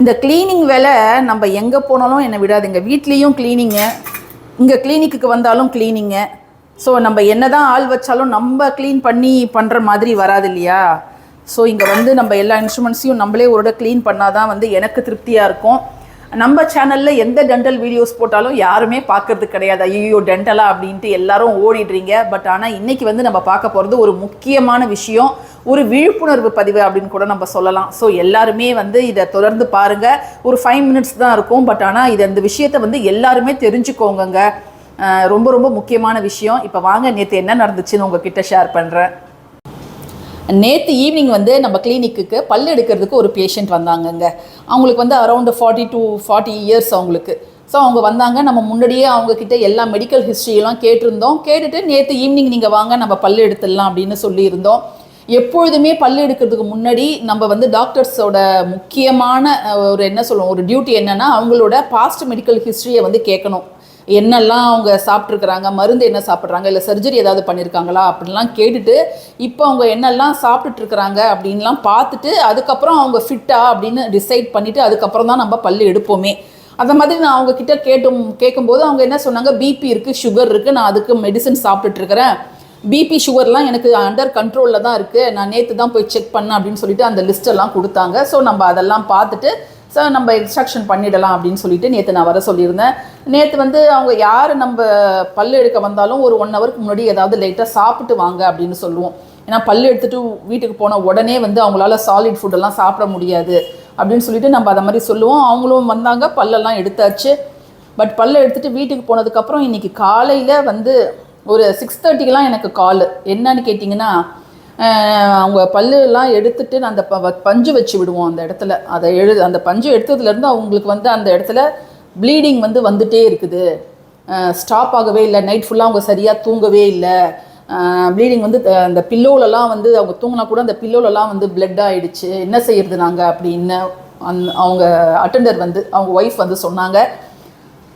இந்த க்ளீனிங் வேலை நம்ம எங்கே போனாலும் என்னை விடாதுங்க. வீட்லேயும் க்ளீனிங்கு இங்கே கிளினிக்கு வந்தாலும் க்ளீனிங்கு ஸோ நம்ம என்ன தான் ஆள் வச்சாலும் நம்ம க்ளீன் பண்ணி பண்ணுற மாதிரி வராது இல்லையா? ஸோ இங்கே வந்து நம்ம எல்லா இன்ஸ்ட்ருமெண்ட்ஸையும் நம்மளே ஒரு க்ளீன் க்ளீன் பண்ணாதான் வந்து எனக்கு திருப்தியாக இருக்கும். நம்ம சேனலில் எந்த டென்டல் வீடியோஸ் போட்டாலும் யாருமே பார்க்கறது கிடையாது. ஐயோ டென்டலா அப்படின்ட்டு எல்லாரும் ஓடிடுறீங்க. பட் ஆனால் இன்னைக்கு வந்து நம்ம பார்க்க போகிறது ஒரு முக்கியமான விஷயம். ஒரு விழிப்புணர்வு பதிவு அப்படின்னு கூட நம்ம சொல்லலாம். ஸோ எல்லாருமே வந்து இதை தொடர்ந்து பாருங்கள் ஒரு ஃபைவ் மினிட்ஸ் தான் இருக்கும். பட் ஆனால் இது அந்த விஷயத்தை வந்து எல்லாருமே தெரிஞ்சுக்கோங்கங்க. ரொம்ப ரொம்ப முக்கியமான விஷயம். இப்போ வாங்க நேற்று என்ன நடந்துச்சுன்னு உங்ககிட்ட ஷேர் பண்ணுறேன் நேற்று ஈவினிங் வந்து நம்ம கிளினிக்கு பல் எடுக்கிறதுக்கு ஒரு பேஷண்ட் வந்தாங்கங்க. அவங்களுக்கு வந்து around forty to forty years அவங்களுக்கு. ஸோ அவங்க வந்தாங்க. நம்ம முன்னாடியே அவங்கக்கிட்ட எல்லா மெடிக்கல் ஹிஸ்ட்ரியெல்லாம் கேட்டிருந்தோம். கேட்டுட்டு நேற்று ஈவினிங் நீங்கள் வாங்க நம்ம பல் எடுத்துடலாம் அப்படின்னு சொல்லியிருந்தோம். எப்பொழுதுமே பல் எடுக்கிறதுக்கு முன்னாடி நம்ம வந்து டாக்டர்ஸோட முக்கியமான ஒரு என்ன சொல்லுவோம் ஒரு டியூட்டி என்னென்னா அவங்களோட பாஸ்ட் மெடிக்கல் ஹிஸ்ட்ரியை வந்து கேட்கணும். என்னெல்லாம் அவங்க சாப்பிட்ருக்குறாங்க மருந்து என்ன சாப்பிட்றாங்க இல்லை சர்ஜரி ஏதாவது பண்ணியிருக்காங்களா அப்படின்லாம் கேட்டுட்டு இப்போ அவங்க என்னெல்லாம் சாப்பிட்டுட்டு இருக்கிறாங்க அப்படின்லாம் பார்த்துட்டு அதுக்கப்புறம் அவங்க ஃபிட்டா அப்படின்னு டிசைட் பண்ணிவிட்டு அதுக்கப்புறம் தான் நம்ம பல்லு எடுப்போமே. அந்த மாதிரி நான் அவங்க கிட்ட கேட்டும் கேட்கும்போது அவங்க என்ன சொன்னாங்க பிபி இருக்குது சுகர் இருக்குது நான் அதுக்கு மெடிசன் சாப்பிட்டுட்ருக்கிறேன். பிபி சுகர்லாம் எனக்கு அண்டர் கண்ட்ரோலில் தான் இருக்குது நான் நேற்று தான் போய் செக் பண்ணேன் அப்படின்னு சொல்லிட்டு அந்த லிஸ்ட்டெல்லாம் கொடுத்தாங்க. ஸோ நம்ம அதெல்லாம் பார்த்துட்டு ஸோ நம்ம எக்ஸ்ட்ராக்ஷன் பண்ணிடலாம் அப்படின்னு சொல்லிட்டு நேற்று நான் வர சொல்லியிருந்தேன். நேற்று வந்து அவங்க யார் நம்ம பல்லு எடுக்க வந்தாலும் ஒரு ஒன் ஹவருக்கு முன்னாடி ஏதாவது லைட்டாக சாப்பிட்டு வாங்க அப்படின்னு சொல்லுவோம். ஏன்னா பல்லு எடுத்துட்டு வீட்டுக்கு போன உடனே வந்து அவங்களால சாலிட் ஃபுட்டெல்லாம் சாப்பிட முடியாது அப்படின்னு சொல்லிட்டு நம்ம அதை மாதிரி சொல்லுவோம். அவங்களும் வந்தாங்க பல்லெல்லாம் எடுத்தாச்சு. பட் பல்ல எடுத்துட்டு வீட்டுக்கு போனதுக்கப்புறம் இன்னைக்கு காலையில் வந்து ஒரு சிக்ஸ் தேர்ட்டிக்கெலாம் எனக்கு கால் என்னன்னு கேட்டிங்கன்னா அவங்க பல்லுலாம் எடுத்துட்டு நான் அந்த ப- பஞ்சு வச்சு விடுவோம் அந்த இடத்துல. அதை எழு அந்த பஞ்சு எடுத்ததுலேருந்து அவங்களுக்கு வந்து அந்த இடத்துல ப்ளீடிங் வந்து வந்துட்டே இருக்குது. ஸ்டாப் ஆகவே இல்லை. நைட் ஃபுல்லாக அவங்க சரியாக தூங்கவே இல்லை. ப்ளீடிங் வந்து த- அந்த பில்லோலலாம் வந்து அவங்க தூங்கினா கூட அந்த பில்லோலலாம் வந்து பிளட் ஆகிடுச்சு என்ன செய்யறது நாங்கள் அப்படின்னு அந் அவங்க அட்டெண்டர் வந்து அவங்க ஒய்ஃப் வந்து சொன்னாங்க.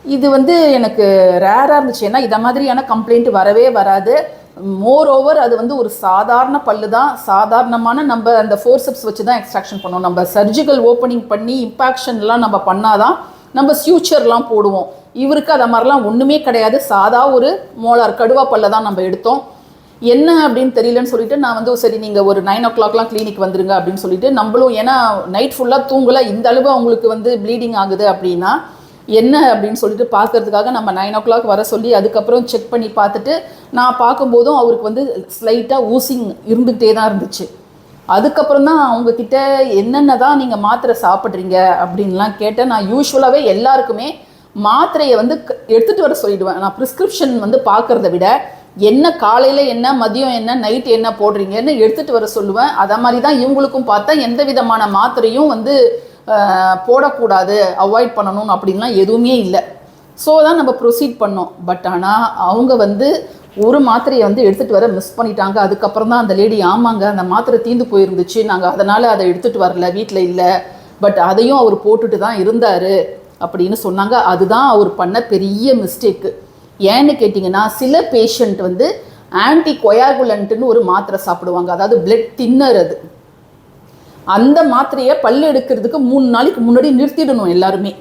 இது வந்து எனக்கு ரேராக இருந்துச்சு. ஏன்னா இதை மாதிரியான கம்ப்ளைண்ட் வரவே வராது. மோர் ஓவர் அது வந்து ஒரு சாதாரண பல்லு தான். சாதாரணமான நம்ம அந்த ஃபோர்சப்ஸ் வச்சு தான் எக்ஸ்ட்ராக்ஷன் பண்ணோம். நம்ம சர்ஜிக்கல் ஓப்பனிங் பண்ணி இம்பாக்ஷன்லாம் நம்ம பண்ணாதான் நம்ம ஃப்யூச்சர்லாம் போடுவோம். இவருக்கு அதை மாதிரிலாம் ஒன்றுமே கிடையாது. சாதா ஒரு மோலார் கடுவா பல்ல தான் நம்ம எடுத்தோம். என்ன அப்படின்னு தெரியலன்னு சொல்லிட்டு நான் வந்து சரி நீங்கள் ஒரு நைன் ஓ கிளாக்லாம் கிளினிக் வந்துருங்க அப்படின்னு சொல்லிட்டு நம்மளும் ஏன்னா நைட் ஃபுல்லாக தூங்கல இந்த அளவு அவங்களுக்கு வந்து ப்ளீடிங் ஆகுது அப்படின்னா என்ன அப்படின்னு சொல்லிட்டு பார்க்கறதுக்காக நம்ம நைன் ஓ கிளாக் வர சொல்லி அதுக்கப்புறம் செக் பண்ணி பார்த்துட்டு நான் பார்க்கும்போதும் அவருக்கு வந்து ஸ்லைட்டாக ஊசிங் இருந்துகிட்டே தான் இருந்துச்சு. அதுக்கப்புறம் தான் அவங்கக்கிட்ட என்னென்ன தான் நீங்கள் மாத்திரை சாப்பிட்றீங்க அப்படின்லாம் கேட்டேன். நான் யூஸ்வலாகவே எல்லாருக்குமே மாத்திரையை வந்து க- எடுத்துகிட்டு வர சொல்லிடுவேன். நான் ப்ரிஸ்கிரிப்ஷன் வந்து பார்க்குறத விட என்ன காலையில் என்ன மதியம் என்ன நைட் என்ன போடுறீங்கன்னு எடுத்துகிட்டு வர சொல்லுவேன். அதை மாதிரி தான் இவங்களுக்கும் பார்த்தா எந்த விதமான மாத்திரையும் வந்து போடக்கூடாது. அவாய்ட் பண்ணணும் அப்படின்லாம் எதுவுமே இல்லை. ஸோ தான் நம்ம ப்ரொசீட் பண்ணோம். பட் ஆனால் அவங்க வந்து ஒரு மாத்திரையை வந்து எடுத்துகிட்டு வர மிஸ் பண்ணிட்டாங்க. அதுக்கப்புறம் தான் அந்த லேடி ஆமாங்க அந்த மாத்திரை தீந்து போயிருந்துச்சு. நாங்கள் அதனால் அதை எடுத்துகிட்டு வரல வீட்டில் இல்லை. பட் அதையும் அவர் போட்டுட்டு தான் இருந்தார் அப்படின்னு சொன்னாங்க. அதுதான் அவர் பண்ண பெரிய மிஸ்டேக்கு ஏன்னு கேட்டிங்கன்னா சில பேஷண்ட் வந்து ஆன்டி கொயாகுலண்ட்டுன்னு ஒரு மாத்திரை சாப்பிடுவாங்க. அதாவது பிளட் தின்னர் அது. அந்த மாத்திரையை பல்லு எடுக்கிறதுக்கு மூணு நாளைக்கு முன்னாடி நிறுத்திடணும் எல்லாருமே.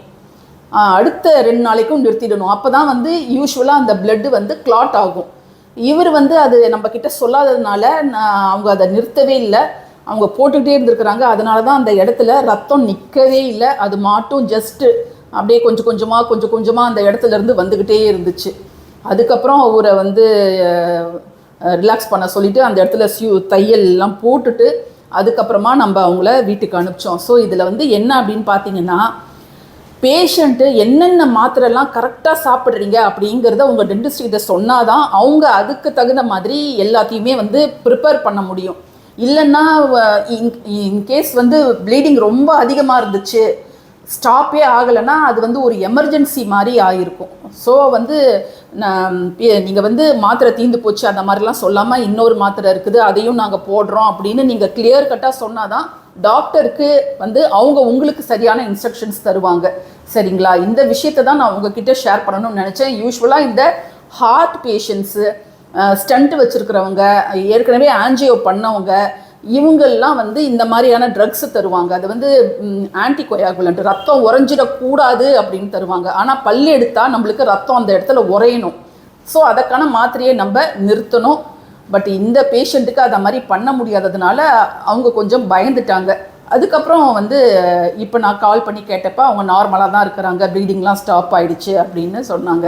அடுத்த ரெண்டு நாளைக்கும் நிறுத்திடணும். அப்போ தான் வந்து யூஸ்வலாக அந்த பிளட்டு வந்து கிளாட் ஆகும். இவர் வந்து அது நம்ம கிட்ட சொல்லாததுனால நான் அவங்க அதை நிறுத்தவே இல்லை. அவங்க போட்டுக்கிட்டே இருந்திருக்கிறாங்க. அதனால தான் அந்த இடத்துல ரத்தம் நிற்கவே இல்லை. அது மாட்டும் ஜஸ்ட்டு அப்படியே கொஞ்சம் கொஞ்சமாக கொஞ்சம் கொஞ்சமாக அந்த இடத்துல இருந்து வந்துக்கிட்டே இருந்துச்சு. அதுக்கப்புறம் அவரை வந்து ரிலாக்ஸ் பண்ண சொல்லிவிட்டு அந்த இடத்துல சியூ தையல்லாம் போட்டுட்டு அதுக்கப்புறமா நம்ம அவங்கள வீட்டுக்கு அனுப்பிச்சோம். ஸோ இதில் வந்து என்ன அப்படின்னு பார்த்தீங்கன்னா பேஷண்ட்டு என்னென்ன மாத்திரைலாம் கரெக்டாக சாப்பிட்றீங்க அப்படிங்கிறத உங்கள் டென்டிஸ்ட் கிட்ட சொன்னாதான் அவங்க அதுக்கு தகுந்த மாதிரி எல்லாத்தையுமே வந்து ப்ரிப்பேர் பண்ண முடியும். இல்லைன்னா இன்கேஸ் வந்து ப்ளீடிங் ரொம்ப அதிகமாக இருந்துச்சு ஸ்டாப்பே ஆகலைன்னா அது வந்து ஒரு எமர்ஜென்சி மாதிரி ஆகிருக்கும் ஸோ வந்து நீங்கள் வந்து மாத்திரை தீந்து போச்சு அந்த மாதிரிலாம் சொல்லாமல் இன்னொரு மாத்திரை இருக்குது அதையும் நாங்கள் போடுறோம் அப்படின்னு நீங்கள் கிளியர் கட்டாக சொன்னாதான் டாக்டருக்கு வந்து அவங்க உங்களுக்கு சரியான இன்ஸ்ட்ரக்ஷன்ஸ் தருவாங்க. சரிங்களா? இந்த விஷயத்தை தான் நான் உங்ககிட்ட ஷேர் பண்ணணும்னு நினச்சேன். யூஸ்வலாக இந்த ஹார்ட் பேஷண்ட்ஸு ஸ்டண்ட் வச்சுருக்கிறவங்க ஏற்கனவே ஆன்ஜியோ பண்ணவங்க இவங்கெல்லாம் வந்து இந்த மாதிரியான ட்ரக்ஸ் தருவாங்க. அது வந்து ஆன்டி கொயாகுலண்ட் ரத்தம் உறைஞ்சிடக்கூடாது அப்படின்னு தருவாங்க. ஆனால் பல்லு எடுத்தால் நம்மளுக்கு ரத்தம் அந்த இடத்துல உறையணும். ஸோ அதற்கான மாத்திரையை நம்ம நிறுத்தணும். பட் இந்த பேஷண்ட்டுக்கு அதை மாதிரி பண்ண முடியாததுனால அவங்க கொஞ்சம் பயந்துட்டாங்க. அதுக்கப்புறம் வந்து இப்போ நான் கால் பண்ணி கேட்டப்ப அவங்க நார்மலாக தான் இருக்கிறாங்க. ப்ளீடிங்லாம் ஸ்டாப் ஆயிடுச்சு அப்படின்னு சொன்னாங்க.